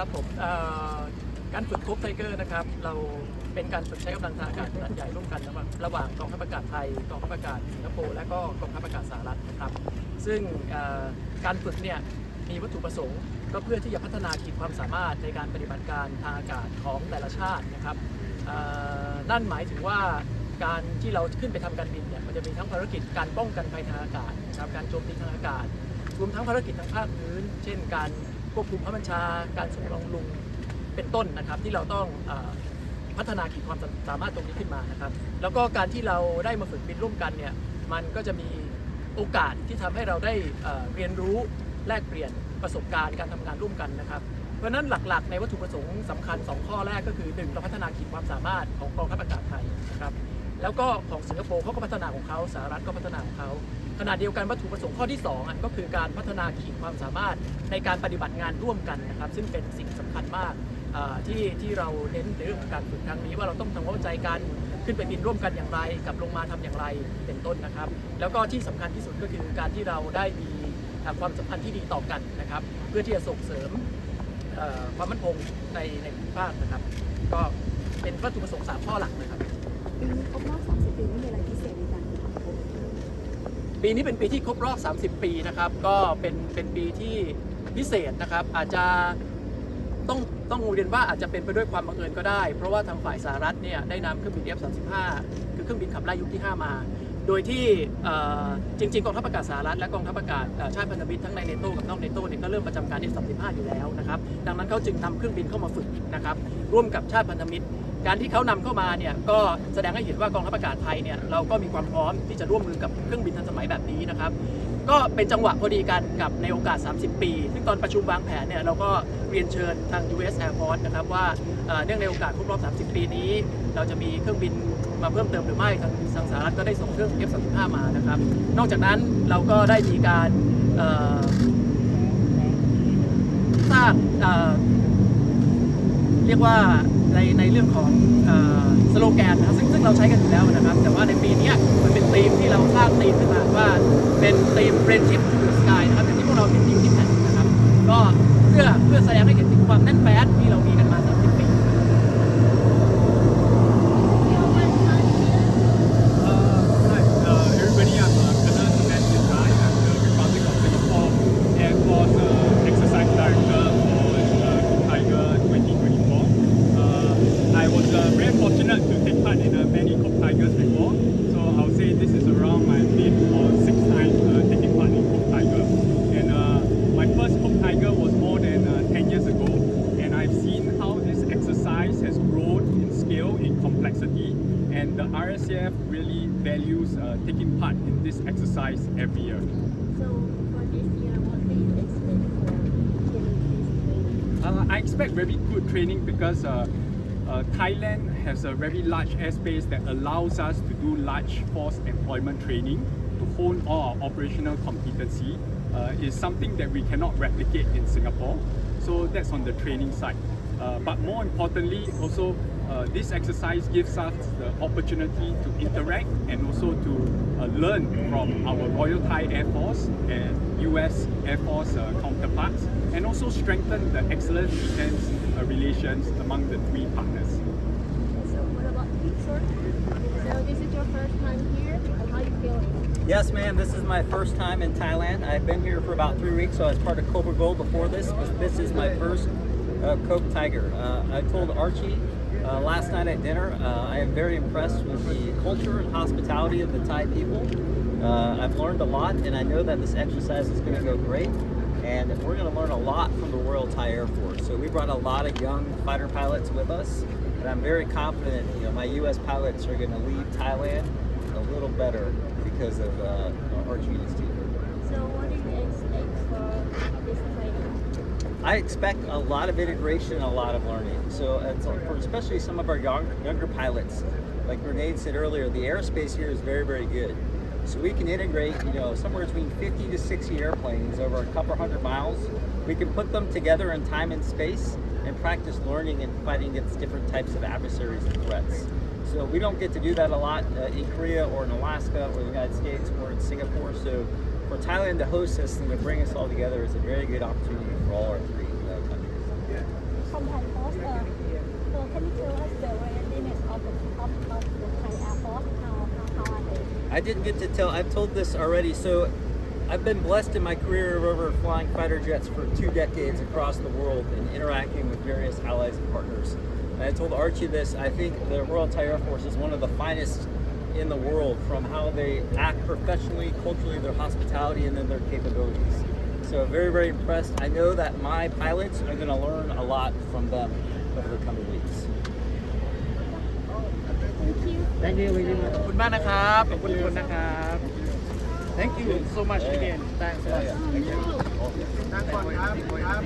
ครับผมการฝึกโคบไทเกอร์นะครับ เราเป็นการฝึกใช้กำลังทางอากาศขนาดใหญ่ร่วมกันระหว่างระหว่างกองทัพอากาศไทยกองทัพอากาศสิงคโปร์และก็กองทัพอากาศสหรัฐนะครับ ซึ่งการฝึกเนี่ยมีวัตถุประสงค์ก็เพื่อที่จะพัฒนาขีดความสามารถในการปฏิบัติการทางอากาศของแต่ละชาตินะครับนั่นหมายถึงว่าการที่เราขึ้นไปทำการบินเนี่ยมันจะมีทั้งภารกิจการป้องกันภัยทางอากาศนะครับการโจมตีทางอากาศ รวมทั้งภารกิจทางภาคพื้น เช่นการ ควบคุมพระบัญชาการส่งรองลุงเป็นต้นนะครับ ที่เราต้องอพัฒนาขีดความสามารถตรงนี้ขึ้นมานะครับ แล้วก็การที่เราได้มาฝึกบินร่วมกันเนี่ยมันก็จะมีโอกาสที่ทำให้เราได้เรียนรู้แลกเปลี่ยนประสบการณ์การทำงานร่วมกันนะครับเพราะฉะนั้นหลักๆ ในวัตถุประสงค์สำคัญ 2 ข้อแรกก็คือ 1 เราพัฒนาขีดความสามารถของกองทัพอากาศไทยนะครับ แล้วก็ของสิงคโปร์เขาก็พัฒนาของเขาสหรัฐก็พัฒนาของเขาขณะเดียวกันวัตถุประสงค์ข้อที่2อะก็คือการพัฒนาขีดความสามารถในการปฏิบัติงานร่วมกันนะครับ ซึ่งเป็นสิ่งสำคัญมากที่ที่เราเน้นในเรื่องของการฝึกครั้งนี้ว่าเราต้องทำความเข้าใจกันขึ้นไปบินร่วมกันอย่างไรกลับลงมาทำอย่างไรเป็นต้นนะครับ แล้วก็ที่สำคัญที่สุดก็คือการที่เราได้มีความสัมพันธ์ที่ดีต่อกันนะครับ เพื่อที่จะส่งเสริมความมั่นคงในในภูมิภาคนะครับ ก็เป็นวัตถุประสงค์สามข้อหลักนะครับ ปีนี้ครบรอบ30 ปีนี่มีอะไรพิเศษในการทำปีนี้เป็นปีที่ครบรอบ 30 ปีนะครับ ก็เป็นเป็นปีที่พิเศษนะครับ อาจจะต้องต้องเรียนว่าอาจจะเป็นไปด้วยความบังเอิญก็ได้ เพราะว่าทางฝ่ายสหรัฐเนี่ยได้นำเครื่องบิน F-35 คือเครื่องบินขับไล่ยุคที่ 5 มา โดยที่เอ่อจริงๆกองทัพอากาศสหรัฐและกองทัพอากาศเอ่อชาติพันธมิตรทั้งในเนโตกับนอกเนโตเนี่ยก็เริ่มประจำการ F-35 อยู่แล้วนะครับ ดังนั้นเขาจึงนำเครื่องบินเข้ามาฝึกนะครับร่วมกับชาติพันธมิตร การที่เขานำเข้ามาเนี่ยก็แสดงให้เห็นว่ากองทัพอากาศไทยเนี่ยเราก็มีความพร้อมที่จะร่วมมือกับเครื่องบินทันสมัยแบบนี้นะครับก็เป็นจังหวะพอดีกันกับในโอกาส 30 ปี ซึ่งตอนประชุมวางแผนเนี่ยเราก็เรียนเชิญทาง US Air Force นะครับว่าเนื่องในโอกาสครบรอบ 30 ปีนี้ เราจะมีเครื่องบินมาเพิ่มเติมหรือไม่ทางทางสหรัฐก็ได้ส่งเครื่อง F-35 มานะครับ นอกจากนั้นเราก็ได้มีการสร้างเรียกว่า ในในเรื่องของสโลแกนนะครับซึ่งซึ่งเราใช้กันอยู่แล้วนะครับ แต่ว่าในปีนี้มันเป็นธีมที่เราสร้างธีมขึ้นมาว่าเป็นธีม friendship to the sky นะครับเป็นที่พวกเราเป็นทีมที่แผ่นนะครับ ก็เพื่อเพื่อแสดงให้เห็นถึงความแน่นแฟ้นมี complexity, and the RSCF really values uh, taking part in this exercise every year. So for this year what do you expect this training? Uh, I expect very good training because uh, uh, Thailand has a very large airspace that allows us to do large force employment training to hone all our operational competency. Uh, is something that we cannot replicate in Singapore. So that's on the training side. Uh, but more importantly, also uh, this exercise gives us the opportunity to interact and also to uh, learn from our Royal Thai Air Force and US Air Force uh, counterparts, and also strengthen the excellent defense uh, relations among the three partners. So what about Victor? So this is your first time here and how you feeling? Yes, ma'am. This is my first time in Thailand. I've been here for about three weeks, so I was part of Cobra Gold before this, but this is my first uh, Coke Tiger. Uh, I told Archie uh, last night at dinner, uh, I am very impressed with the culture and hospitality of the Thai people. Uh, I've learned a lot, and I know that this exercise is going to go great. And we're going to learn a lot from the Royal Thai Air Force. So we brought a lot of young fighter pilots with us, and I'm very confident. You know, my U.S. pilots are going to leave Thailand a little better because of uh, you know, Archie and his team. So what do you expect for this? I expect a lot of integration and a lot of learning. So, it's, for especially some of our young, younger pilots, like Grenade said earlier, the airspace here is very, very good. So we can integrate, you know, somewhere between 50 to 60 airplanes over a couple hundred miles. We can put them together in time and space and practice learning and fighting against different types of adversaries and threats. So we don't get to do that a lot uh, in Korea or in Alaska or the United States or in Singapore. So for Thailand to host us and to bring us all together is a very good opportunity for all our three uh, countries. Post. Uh, so can you tell us? I didn't get to tell, I've told this already. So I've been blessed in my career of over flying fighter jets for two decades across the world and interacting with various allies and partners. And I told Archie this, I think the Royal Thai Air Force is one of the finest in the world from how they act professionally, culturally, their hospitality, and then their capabilities. So very, very impressed. I know that my pilots are going to learn a lot from them over the coming weeks. Thank you. ขอบคุณมากนะครับ ขอบคุณทุกคนนะครับ Thank you so much again Thanks a lot